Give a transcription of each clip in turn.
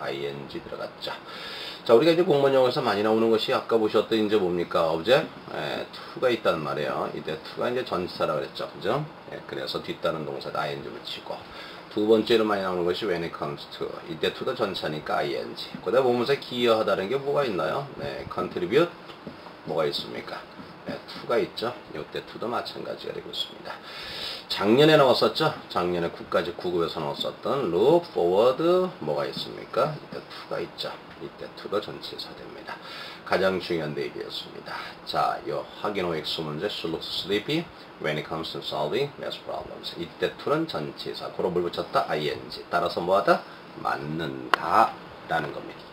ing 들어갔죠. 자, 우리가 이제 공무원 영어에서 많이 나오는 것이 아까 보셨던 이제 뭡니까? 어제 예, to가 있단 말이에요. 이때 to가 이제 전치사라 그랬죠. 그죠? 예, 그래서 뒤따른 동사다 ing 붙이고 두 번째로 많이 나오는 것이 when it comes to. 이때 to도 전차니까 ing. 그다음 보면서 기여하다는 게 뭐가 있나요? 네, contribute 뭐가 있습니까? 네, to가 있죠. 이때 to도 마찬가지가 되고 있습니다. 작년에 나왔었죠? 작년에 9까지 9급에서 나왔었던 look forward 뭐가 있습니까? 이때 to가 있죠. 이때 to가 전치사 됩니다. 가장 중요한 대기였습니다. 자, 요 확인 OX 문제 she looks sleepy when it comes to solving math problems. 이때 to는 전치사. 고로 물 붙였다 ing. 따라서 뭐하다? 맞는다 라는 겁니다.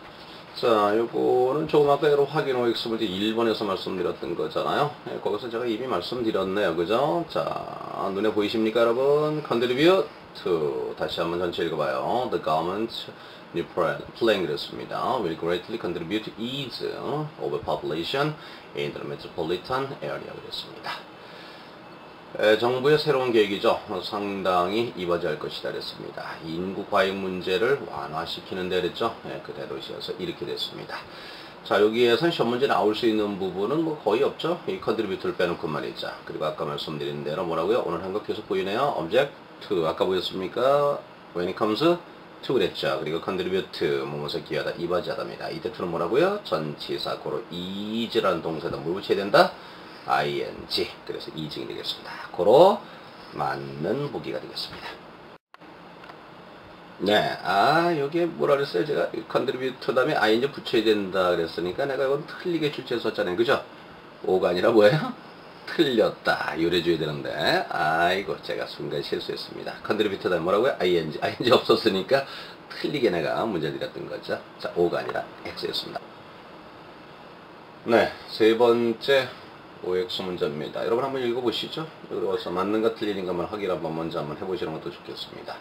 자, 요거는 조금 아까 여러 확인 OX 문제 1번에서 말씀드렸던 거잖아요. 예, 거기서 제가 이미 말씀드렸네요. 그죠? 자, 눈에 보이십니까, 여러분? contribute to. 다시 한번 전체 읽어봐요. The government new plan 그랬습니다. will greatly contribute to ease of population in the metropolitan area 그랬습니다. 에, 정부의 새로운 계획이죠. 상당히 이바지할 것이다 그랬습니다. 인구 과잉 문제를 완화시키는 데 그랬죠. 예, 그대로 이어서 이렇게 됐습니다. 자 여기에선 시험 문제 나올 수 있는 부분은 뭐 거의 없죠. 이 컨트리뷰트를 빼놓고 말이죠. 그리고 아까 말씀드린 대로 뭐라고요? 오늘 한 거 계속 보이네요. object to 아까 보였습니까? when it comes to 그랬죠. 그리고 contribute 뭐뭐서 기하다 이바지하다입니다. 이때 to는 뭐라고요? 전치사 고로 is라는 동사에다 뭘 붙여야 된다? Ing 그래서 이징이 되겠습니다. 고로 맞는 보기가 되겠습니다. 네, 아 여기에 뭐라 그랬어요? 제가 컨트리뷰터 다음에 ing 붙여야 된다 그랬으니까 내가 이건 틀리게 출제했었잖아요. 그죠? 오가 아니라 뭐예요? 틀렸다. 요래줘야 되는데 아이고 제가 순간 실수했습니다. 컨트리뷰터 다음에 뭐라고요? ing ing 없었으니까 틀리게 내가 문제 드렸던 거죠. 자, 오가 아니라 x였습니다. 네, 세 번째 OX 문제입니다. 여러분 한번 읽어보시죠. 여기서 맞는가 틀리는가 만 확인 한번 먼저 한번 해보시는 것도 좋겠습니다.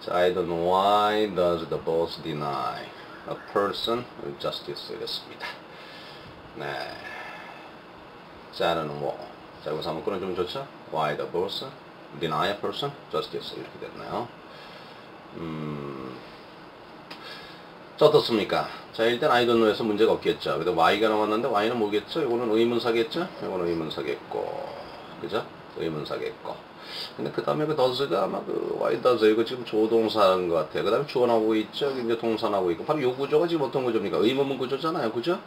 자, I don't know why does the boss deny a person justice 이랬습니다. 네. 자는 뭐. 자, 여기서 한번 끊어주면 좋죠? Why the boss deny a person justice 이렇게 됐나요? 음. 자, 어떻습니까? 자, 일단 I don't know에서 문제가 없겠죠. 그래도 Y가 나왔는데 Y는 뭐겠죠? 이거는 의문사겠죠? 이거는 의문사겠고. 그죠? 의문사겠고. 근데 그 다음에 그 does가 아마 그 Why does 이거 지금 조동사인 것 같아요. 그 다음에 주어 나오고 있죠? 이제 동사 나오고 있고. 바로 요 구조가 지금 어떤 구조입니까? 의문문 구조잖아요. 그죠?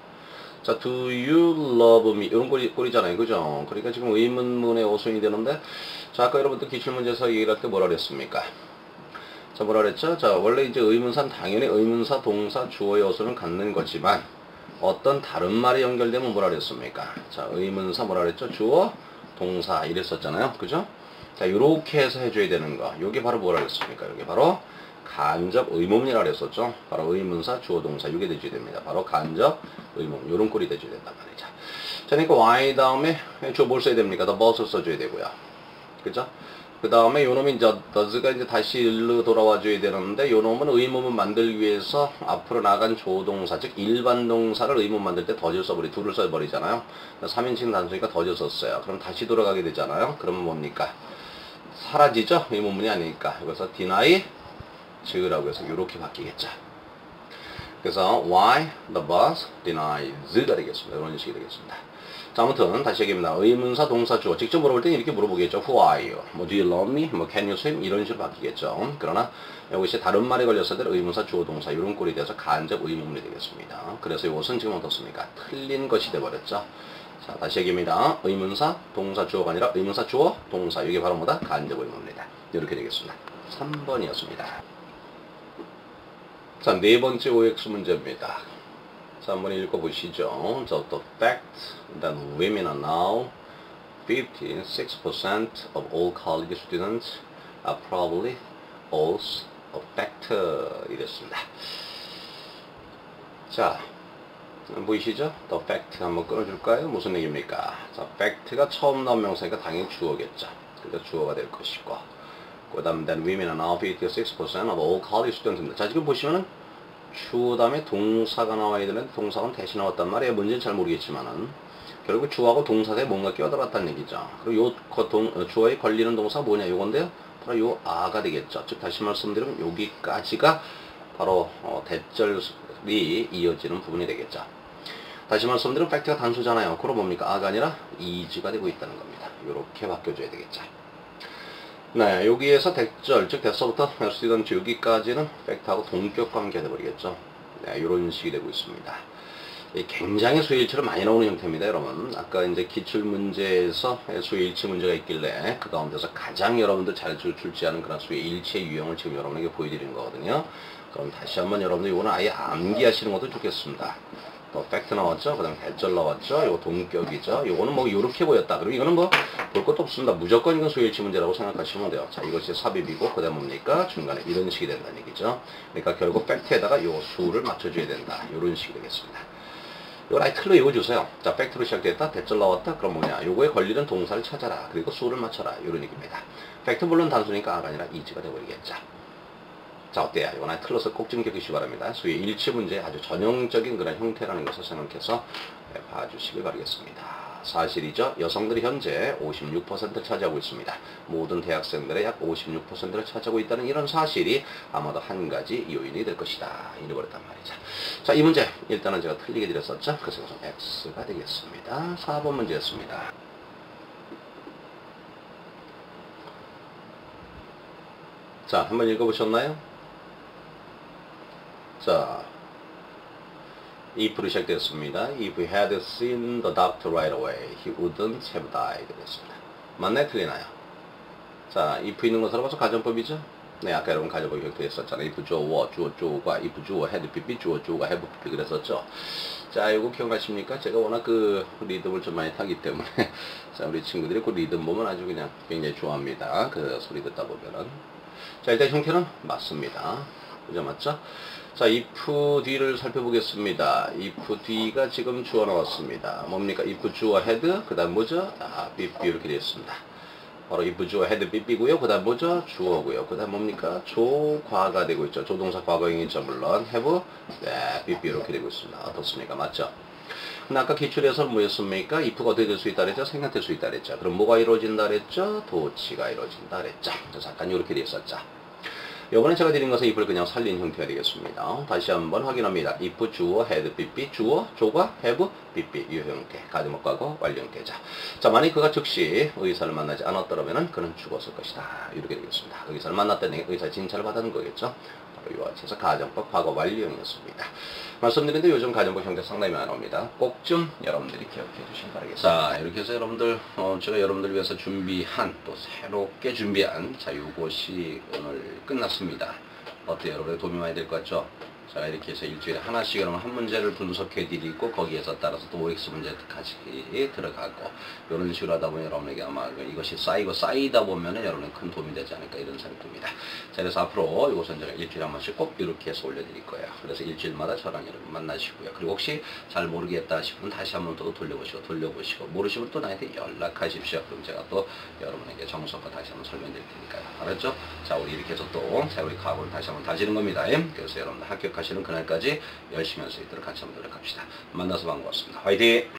자, do you love me? 이런 꼴이, 꼴이잖아요. 그죠? 그러니까 지금 의문문의 어순이 되는데, 자, 아까 여러분들 기출문제에서 얘기를 할 때 뭐라 그랬습니까? 자, 뭐라 그랬죠? 자, 원래 이제 의문사는 당연히 의문사, 동사, 주어의 어순을 갖는 거지만, 어떤 다른 말이 연결되면 뭐라 그랬습니까? 자, 의문사 뭐라 그랬죠? 주어, 동사 이랬었잖아요. 그죠? 자, 요렇게 해서 해줘야 되는 거. 요게 바로 뭐라 그랬습니까? 요게 바로 간접 의문이라 그랬었죠. 바로 의문사, 주어, 동사 이게 돼줘야 됩니다. 바로 간접 의문 요런 꼴이 돼줘야 된단 말이죠. 자, 그러니까 y 다음에 주어 뭘 써야 됩니까? 더 bus 써줘야 되고요. 그죠? 그 다음에 요놈이 이제 does가 이제 다시 일로 돌아와 줘야 되는데 요놈은 의문문 만들기 위해서 앞으로 나간 조동사 즉 일반 동사를 의문 만들 때 더즈 써버리 둘을 써버리잖아요. 3인칭 단수니까 더즈 썼어요. 그럼 다시 돌아가게 되잖아요. 그러면 뭡니까? 사라지죠? 의문문이 아니니까. 여기서 deny 즈라고 해서 이렇게 바뀌겠죠. 그래서 why the boss denies가 되겠습니다. 이런 식이 되겠습니다 자, 아무튼 다시 얘기합니다. 의문사, 동사, 주어. 직접 물어볼 때는 이렇게 물어보겠죠. Who are you? 뭐 Do you love me? 뭐 Can you swim? 이런 식으로 바뀌겠죠. 그러나 이것이 다른 말에 걸렸을 때 의문사, 주어, 동사 이런 꼴이 돼서 간접 의문문이 되겠습니다. 그래서 이것은 지금 어떻습니까? 틀린 것이 돼버렸죠. 자, 다시 얘기합니다. 의문사, 동사, 주어가 아니라 의문사, 주어, 동사. 이게 바로 뭐다? 간접 의문입니다. 이렇게 되겠습니다. 3번이었습니다. 자, 네 번째 OX 문제입니다. 자, 한번 읽어보시죠. So, the fact that women are now 56% of all college students are probably also a factor 이랬습니다. 자, 보이시죠? The fact 한번 끊어줄까요? 무슨 얘기입니까? 자, fact가 처음 나온 명사니까 당연히 주어겠죠. 그래서 주어가 될 것이고 그 다음 then women are now 56% of all college students 자, 지금 보시면은 주어 다음에 동사가 나와야 되는데 동사가 대신 나왔단 말이에요. 문제는 잘 모르겠지만은 결국 주어하고 동사에 뭔가 끼어들었다는 얘기죠. 그리고 요 동, 어, 주어에 걸리는 동사 뭐냐 요건데요. 바로 요 아가 되겠죠. 즉 다시 말씀드리면 여기까지가 바로 어, 대절이 이어지는 부분이 되겠죠. 다시 말씀드리면 팩트가 단수잖아요. 그럼 뭡니까? 아가 아니라 이즈가 되고 있다는 겁니다. 이렇게 바뀌어줘야 되겠죠. 네, 여기에서 대절, 즉 대서부터 student 여기까지는 팩트하고 동격 관계가 되버리겠죠. 네, 이런 식이 되고 있습니다. 굉장히 수일치로 많이 나오는 형태입니다, 여러분. 아까 이제 기출 문제에서 수일치 문제가 있길래 그 가운데서 가장 여러분들 잘 출제하는 그런 수일치의 유형을 지금 여러분에게 보여드리는 거거든요. 그럼 다시 한번 여러분들 이거는 아예 암기하시는 것도 좋겠습니다. 또 팩트 나왔죠? 그 다음에 대절 나왔죠? 이거 동격이죠? 이거는 뭐 이렇게 보였다. 그리고 이거는 뭐 볼 것도 없습니다. 무조건 이건 수일치 문제라고 생각하시면 돼요. 자, 이것이 삽입이고 그 다음 뭡니까? 중간에 이런 식이 된다는 얘기죠. 그러니까 결국 팩트에다가 요 수를 맞춰줘야 된다. 이런 식이 되겠습니다. 이걸 아예 틀로 외워주세요. 자, 팩트로 시작됐다. 대절 나왔다. 그럼 뭐냐? 요거에 걸리는 동사를 찾아라. 그리고 수를 맞춰라. 이런 얘기입니다. 팩트 물론 단순니까 아가 아니라 이지가 되어버리겠죠. 자, 어때요? 아예 틀어서 꼭 증격이시 바랍니다. 수의 일치 문제의 아주 전형적인 그런 형태라는 것을 생각해서 네, 봐주시길 바라겠습니다. 사실이죠. 여성들이 현재 56%를 차지하고 있습니다. 모든 대학생들의 약 56%를 차지하고 있다는 이런 사실이 아마도 한 가지 요인이 될 것이다. 잃어버렸단 말이죠. 자, 이 문제 일단은 제가 틀리게 드렸었죠. 그래서 이것은 X가 되겠습니다. 4번 문제였습니다. 자, 한번 읽어보셨나요? 자, if로 시작되었습니다. If he had seen the doctor right away, he wouldn't have died. 그랬습니다. 맞나요? 틀리나요? 자, if 있는 것으로 봐서 가정법이죠? 네, 아까 여러분 가정법 기억되었었잖아요. if 주어, 주어, 주어가, if 주어, had pp, 주어, 주어가 have pp 그랬었죠? 자, 이거 기억나십니까? 제가 워낙 그 리듬을 좀 많이 타기 때문에 자, 우리 친구들이 그 리듬 보면 아주 그냥 굉장히 좋아합니다. 그 소리 듣다 보면은. 자, 일단 형태는 맞습니다. 그죠? 맞죠? 자, if 뒤를 살펴보겠습니다. if 뒤가 지금 주어 나왔습니다. 뭡니까? if 주어 had, 그 다음 뭐죠? 아, bb 이렇게 되어 있습니다. 바로 if 주어 had bb고요. 그 다음 뭐죠? 주어고요. 그 다음 뭡니까? 조과가 되고 있죠. 조동사 과거형이죠. 물론 have, 네, bb 이렇게 되고 있습니다. 어떻습니까? 맞죠? 아까 기출에서 뭐였습니까? if가 어떻게 될 수 있다 그랬죠? 생략될 수 있다 그랬죠? 그럼 뭐가 이루어진다 그랬죠? 도치가 이루어진다 그랬죠? 잠깐 이렇게 되어 있었죠. 요번에 제가 드린 것은 if를 그냥 살린 형태가 되겠습니다. 다시 한번 확인합니다. if 주어 had bb 주어 조가 have bb 이 형태 가지목 과거 완료 형태자. 자 만약 그가 즉시 의사를 만나지 않았더라면 그는 죽었을 것이다. 이렇게 되겠습니다. 의사를 만났더니 의사 진찰을 받는 거겠죠. 해서 가정법 과거 완료형이었습니다. 말씀드린데 요즘 가정법 형태 상당히 많아옵니다. 꼭 좀 여러분들이 기억해 주시기 바라겠습니다. 자 이렇게 해서 여러분들 어, 제가 여러분들 위해서 준비한 또 새롭게 준비한 자 요것이 오늘 끝났습니다. 어때요 여러분들 도움이 많이 될 것 같죠? 자 이렇게 해서 일주일에 하나씩 여러분 한 문제를 분석해 드리고 거기에서 따라서 또 OX 문제까지 들어가고 이런 식으로 하다 보면 여러분에게 아마 이것이 쌓이고 쌓이다 보면 여러분은 큰 도움이 되지 않을까 이런 생각이 듭니다. 자 그래서 앞으로 이것은 제가 일주일에 한 번씩 꼭 이렇게 해서 올려드릴 거예요. 그래서 일주일마다 저랑 여러분 만나시고요. 그리고 혹시 잘 모르겠다 싶으면 다시 한 번 더 돌려보시고 돌려보시고 모르시면 또 나한테 연락하십시오. 그럼 제가 또 여러분에게 정석과 다시 한번 설명드릴 테니까요. 알았죠? 자 우리 이렇게 해서 또 세월이 과거를 다시 한번 다지는 겁니다. 그래서 여러분들 합격하시 는 그날까지 열심히 할 수 있도록 같이 한번 노력합시다. 만나서 반가웠습니다. 화이팅!